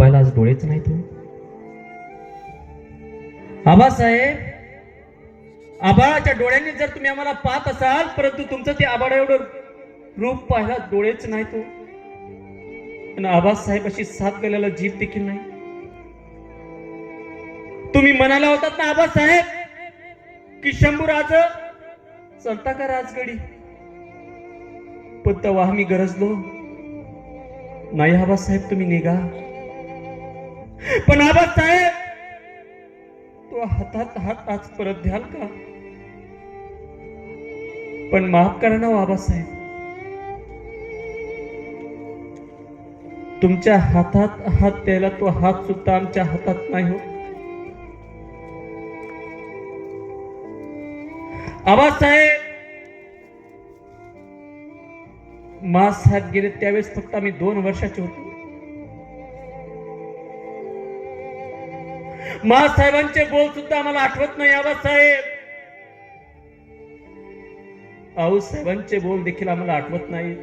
झोपायला आज डोळेच नाही हो. आबासाहेब आबाळाच्या डोळ्यांनी जर तुम्ही आम्हाला पाहत असाल परंतु तुमचं ते आबाळा एवढं रूप पाहायला डोळेच नाही तो. आणि आबासाहेब अशी साथ गेलेला जीभ देखील नाही. तुम्ही म्हणाला होतात ना आबासाहेब कि शंभू राज चलता का राजगडी? पण तवा आम्ही गरजलो. नाही आबासाहेब तुम्ही निघा. पण आबासाहेब तो हातात हात आज परत द्याल का? पण माफ करा ना हो, आबासाहेब तुमच्या हातात हात द्यायला तो हात सुद्धा आमच्या हातात नाही हो. आबासाहेब मास हात गेले त्यावेळेस फक्त आम्ही दोन वर्षाचे होतो. महासाहेबांचे बोल सुद्धा आम्हाला आठवत नाही आबासाहेब आऊ साहेबांचे बोल देखील आम्हाला आठवत नाही.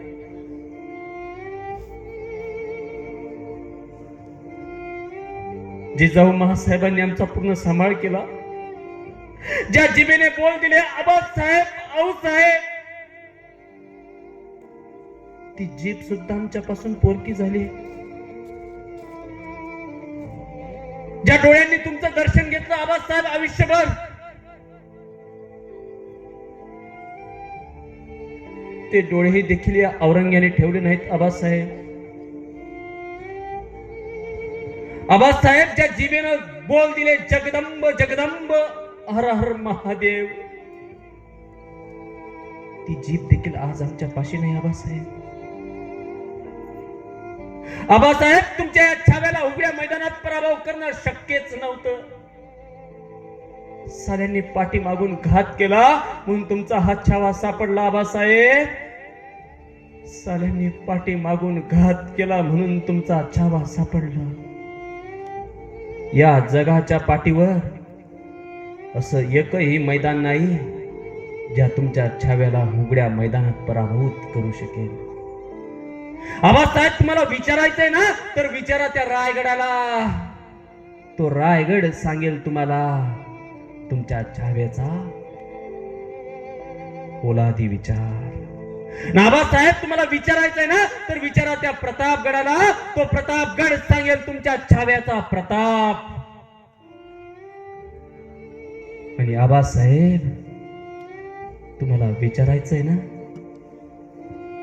जिजाऊ महासाहेबांनी आमचा पूर्ण सांभाळ केला. ज्या जिबेने बोल दिले आबासाहेब आऊ साहेब. ती जीप सुद्धा आमच्यापासून पोरकी झाली. ज्या डोळ्यांनी तुमचं दर्शन घेतलं आबासाहेब आयुष्यभर. ते डोळेही देखील या औरंग्याने ठेवले नाहीत आबासाहेब. आबासाहेब ज्या जीवेनं बोल दिले जगदंब जगदंब हर हर महादेव. ती जीभ देखील आज आमच्या पाशी नाही आबासाहेब. आबासाहेब तुमच्या या छाव्याला पराभव करणं शक्यच नव्हतं. साऱ्यांनी पाठी मागून घात केला म्हणून तुमचा हा छावा सापडला आबासाहेब. साऱ्यांनी पाठी मागून घात केला म्हणून तुमचा छावा सापडला. या जगाच्या पाठीवर असं एकही मैदान नाही ज्या तुमच्या छाव्याला उघड्या मैदानात पराभूत करू शकेल. आबासाहेब तुम्हाला विचारायचंय ना तर विचारा त्या रायगडाला. तो रायगड सांगेल तुम्हाला तुमच्या छाव्याचा ओलादी विचार. नाबासाहेब तुम्हाला विचारायचंय ना तर विचारा त्या प्रतापगडाला. तो प्रतापगड सांगेल तुमच्या छाव्याचा प्रताप. आणि आबासाहेब तुम्हाला विचारायचंय ना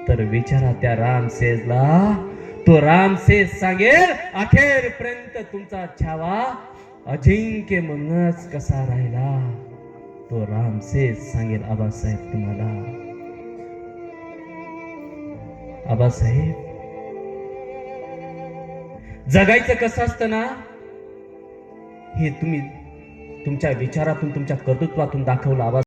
तर विचारा त्या रामसेजला. तो रामसेज सांगेल अखेरपर्यंत तुमचा छावा अजिंक्य म्हणूनच कसा राहिला? तो रामसेज सांगेल आबासाहेब तुम्हाला. आबासाहेब जगायचं कसं असतं ना हे तुम्ही तुमच्या विचारातून तुमच्या कर्तृत्वातून दाखवलं आबा